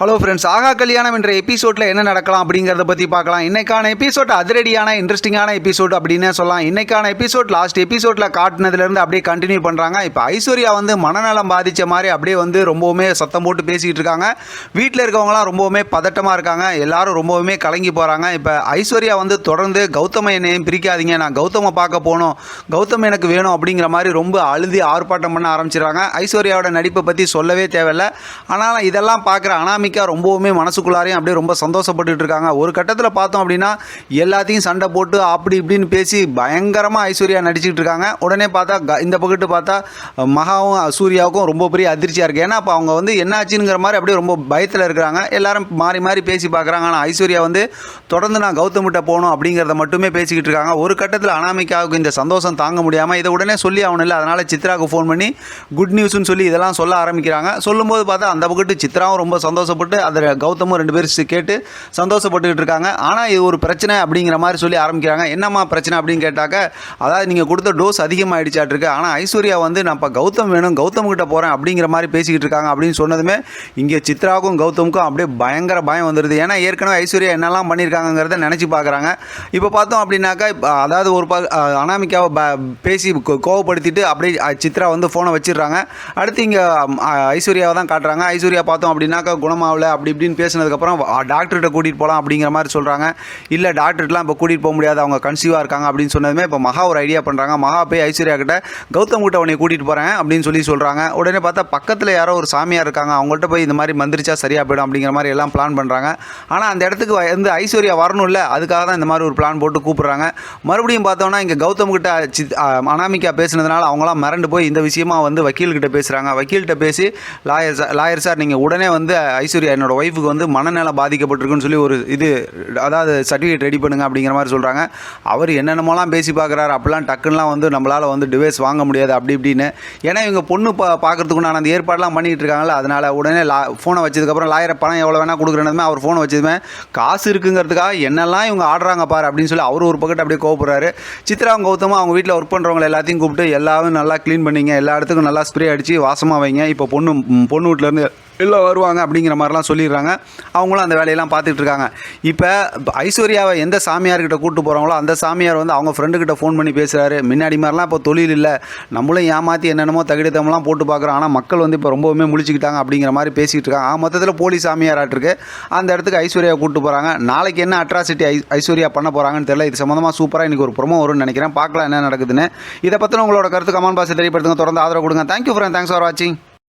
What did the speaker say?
Hello friends ஆகா கல்யாணம் என்ற எபிசோடில் என்ன நடக்கலாம் அப்படிங்கிறத பற்றி பார்க்கலாம். இன்னைக்கான எபிசோட் அதிரடியான இன்ட்ரெஸ்டிங்கான எபிசோட் அப்படின்னே சொல்லலாம். இன்னைக்கான எபிசோட் லாஸ்ட் எபிசோடில் காட்டினதுலேருந்து அப்படியே கண்டினியூ பண்ணுறாங்க இப்போ ஐஸ்வர்யா வந்து மனநலம் பாதித்த மாதிரி அப்படியே வந்து ரொம்பவுமே சத்தம் போட்டு பேசிக்கிட்டு இருக்காங்க. வீட்டில் இருக்கவங்களாம் ரொம்பவுமே பதட்டமாக இருக்காங்க. எல்லாரும் ரொம்பவுமே கலங்கி போகிறாங்க இப்போ ஐஸ்வர்யா வந்து தொடர்ந்து கௌதம என்னையும் பிரிக்காதீங்க. நான் கௌதமை பார்க்க போகணும். கௌதம் எனக்கு வேணும் அப்படிங்கிற மாதிரி ரொம்ப அழுதி ஆர்ப்பாட்டம் பண்ண ஆரம்பிச்சிடுறாங்க. ஐஸ்வர்யாவோட நடிப்பை பற்றி சொல்லவே தேவையில்ல. ஆனால் இதெல்லாம் பார்க்குற அனாமிகா ரொம்பவுமே மனசுக்குள்ளாரையும் அப்படியே ரொம்ப சந்தோஷப்பட்டுட்டு இருக்காங்க. ஒரு கட்டத்தில் பார்த்தோம் அப்படின்னா எல்லாத்தையும் சண்டை போட்டு அப்படி இப்படின்னு பேசி பயங்கரமாக ஐஸ்வர்யா நடிச்சிட்டு இருக்காங்க. உடனே பார்த்தா க- இந்த பக்கத்து பார்த்தா மகாவும் சூர்யாவுக்கும் ரொம்ப பெரிய அதிர்ச்சியாக இருக்குது ஏன்னா அப்போ அவங்க வந்து என்ன ஆச்சுங்கிற மாதிரி அப்படியே ரொம்ப பயத்தில் இருக்கிறாங்க. எல்லாரும் மாறி மாறி பேசி பார்க்குறாங்க. ஆனால் ஐஸ்வர்யா வந்து தொடர்ந்து நான் கௌதமிட்ட போகணும் அப்படிங்கிறத மட்டுமே பேசிக்கிட்டு இருக்காங்க. ஒரு கட்டத்தில் அனாமிக்காவுக்கு இந்த சந்தோஷம் தாங்க முடியாமல் இதை உடனே சொல்லி ஆகணும் இல்லை. அதனால் சித்ராவுக்கு ஃபோன் பண்ணி குட் நியூஸ்னு சொல்லி இதெல்லாம் சொல்ல ஆரம்பிக்கிறாங்க. சொல்லும்போது பார்த்தா அந்த பக்கத்து சித்ராவும் ரொம்ப சந்தோஷம் சந்தோஷப்பட்டு அதில் கௌதமும் ரெண்டு பேரும் கேட்டு சந்தோஷப்பட்டுக்கிட்டு இருக்காங்க. ஆனால் இது ஒரு பிரச்சனை அப்படிங்கிற மாதிரி சொல்லி ஆரம்பிக்கிறாங்க. என்னம்மா பிரச்சனை அப்படின்னு கேட்டாக்க அதாவது நீங்கள் கொடுத்த டோஸ் அதிகமாகிடுச்சாட்டிருக்கு ஆனால் ஐஸ்வர்யா வந்து நான் இப்போ கௌதம் வேணும் கௌதம் கிட்ட போகிறேன் அப்படிங்கிற மாதிரி பேசிக்கிட்டு இருக்காங்க அப்படின்னு சொன்னதுமே இங்கே சித்ராவுக்கும் கௌதமுக்கும் அப்படியே பயங்கர பயம் வந்துடுது ஏன்னா ஏற்கனவே ஐஸ்வர்யா என்னெல்லாம் பண்ணியிருக்காங்கிறத நினச்சி பார்க்குறாங்க இப்போ பார்த்தோம் அப்படின்னாக்கா அதாவது ஒரு ப அனாமிக்காவை பேசி கோ- கோவப்படுத்திட்டு அப்படியே சித்ரா வந்து ஃபோனை வச்சிடுறாங்க. அடுத்து இங்கே ஐஸ்வர்யாவை தான் காட்டுறாங்க. ஐஸ்வர்யா பார்த்தோம் அப்படின்னாக்கா குணமாகல அப்படி இப்படின்னு பேசினதுக்கப்புறம் டாக்டர்கிட்ட கூட்டிகிட்டு போகலாம் அப்படிங்கிற மாதிரி சொல்கிறாங்க இல்லை டாக்டர்கிட்டலாம் இப்போ கூட்டிகிட்டு போக முடியாது அவங்க கன்சீவாக இருக்காங்க அப்படின்னு சொன்னதுமே இப்போ மகா ஒரு ஐடியா பண்ணுறாங்க மகா போய் ஐஸ்வர்யா கிட்ட கௌதம் கிட்ட உன்னை கூட்டிகிட்டு போகிறேன் அப்படின்னு சொல்லி சொல்கிறாங்க உடனே பார்த்தா பக்கத்தில் யாரோ ஒரு சாமியார் இருக்காங்க. அவங்கள்ட்ட போய் இந்த மாதிரி மந்திரிச்சா சரியாக போயிடும் அப்படிங்கிற மாதிரி எல்லாம் பிளான் பண்ணுறாங்க ஆனால் அந்த இடத்துக்கு வந்து ஐஸ்வர்யா வரணும்ல அதுக்காக தான் இந்த மாதிரி ஒரு பிளான் போட்டு கூப்பிட்றாங்க. மறுபடியும் பார்த்தோம்னா இங்கே கௌதம் கிட்ட சித் ஆ, பேசினதுனால அவங்களாம் மிரண்டு போய் இந்த விஷயமா வந்து வக்கீல்கிட்ட பேசுகிறாங்க வக்கீல்கிட்ட பேசி லாயர் சார் லாயர் சார் நீங்கள் உடனே வந்து ஐஸ்வர்யா என்னோட ஒய்ஃபுக்கு வந்து மனநலம் பாதிக்கப்பட்டிருக்குன்னு சொல்லி ஒரு இது அதாவது சர்டிஃபிகேட் ரெடி பண்ணுங்க அப்படிங்கிற மாதிரி சொல்கிறாங்க அவர் என்னென்னமோலாம் பேசி பார்க்குறாரு அப்படிலாம் டக்குன்னுலாம் வந்து நம்மளால் வந்து டிவைஸ் வாங்க முடியாது அப்படி இப்படின்னு. ஏன்னா இவங்க பொண்ணு பா பார்க்கறதுக்குண்டான அந்த ஏற்பாடுலாம் பண்ணிகிட்டு இருக்காங்கல்ல அதனால் உடனே லா ஃபோனை வச்சதுக்கப்புறம் லாயரை பணம் எவ்வளோ வேணால் கொடுக்குறேன்னு அவர் ஃபோனை வச்சதுமே காசு இருக்குங்கிறதுக்காக என்னெல்லாம் இவங்க ஆடுறாங்க பாரு அப்படின்னு சொல்லி அவர் ஒரு பக்கத்து அப்படியே கோவப்படுறாரு. சித்ரா கௌதமும் அவங்க வீட்டில் ஒர்க் பண்ணுறவங்க எல்லாத்தையும் கூப்பிட்டு எல்லாரும் நல்லா க்ளீன் பண்ணிங்க எல்லா இடத்துக்கும் நல்லா ஸ்ப்ரே அடித்து வாசமாக வைங்க. இப்போ பொண்ணு பொண்ணு வீட்டிலேருந்து இல்லை வருவாங்க அப்படிங்கிற மாதிரிலாம் சொல்லிடுறாங்க. அவங்களும் அந்த வேலையெல்லாம் பார்த்துட்டு இருக்காங்க. இப்போ ஐஸ்வர்யாவை எந்த சாமியார்கிட்ட கூட்டு போகிறாங்களோ அந்த சாமியார் வந்து அவங்க ஃப்ரெண்டுக்கிட்ட ஃபோன் பண்ணி பேசுகிறாரு முன்னாடி மாதிரிலாம் இப்போ தொழில் இல்லை. நம்மளும் ஏமாற்றி என்னென்னமோ தகுடித்தமெல்லாம் போட்டு பார்க்குறோம். ஆனால் மக்கள் வந்து இப்போ ரொம்பவுமே முழிச்சிக்கிட்டாங்க அப்படிங்கிற மாதிரி பேசிக்கிட்டு இருக்காங்க. மொத்தத்தில் மொத்தத்தில் போலீஸ் சாமியாராட்டிருக்கு அந்த இடத்துக்கு ஐஸ்வர்யா கூட்டு போகிறாங்க நாளைக்கு என்ன அட்ராசிட்டி ஐ ஐஸ்வர்யா பண்ண போகிறாங்கன்னு தெரியல. இது சம்மந்தமாக சூப்பராக இன்றைக்கி ஒரு ப்ரொமோ வரும்னு நினைக்கிறேன். பார்க்கலாம் என்ன நடக்குதுன்னு. இதை பற்றின உங்களோட கருத்து கமெண்ட் பாக்ஸில் தெரியப்படுத்துங்க. தொடர்ந்து ஆதரவு கொடுங்க. தேங்க்யூ ஃப்ரெண்ட் தேங்க்ஸ் ஃபார் வாட்சிங்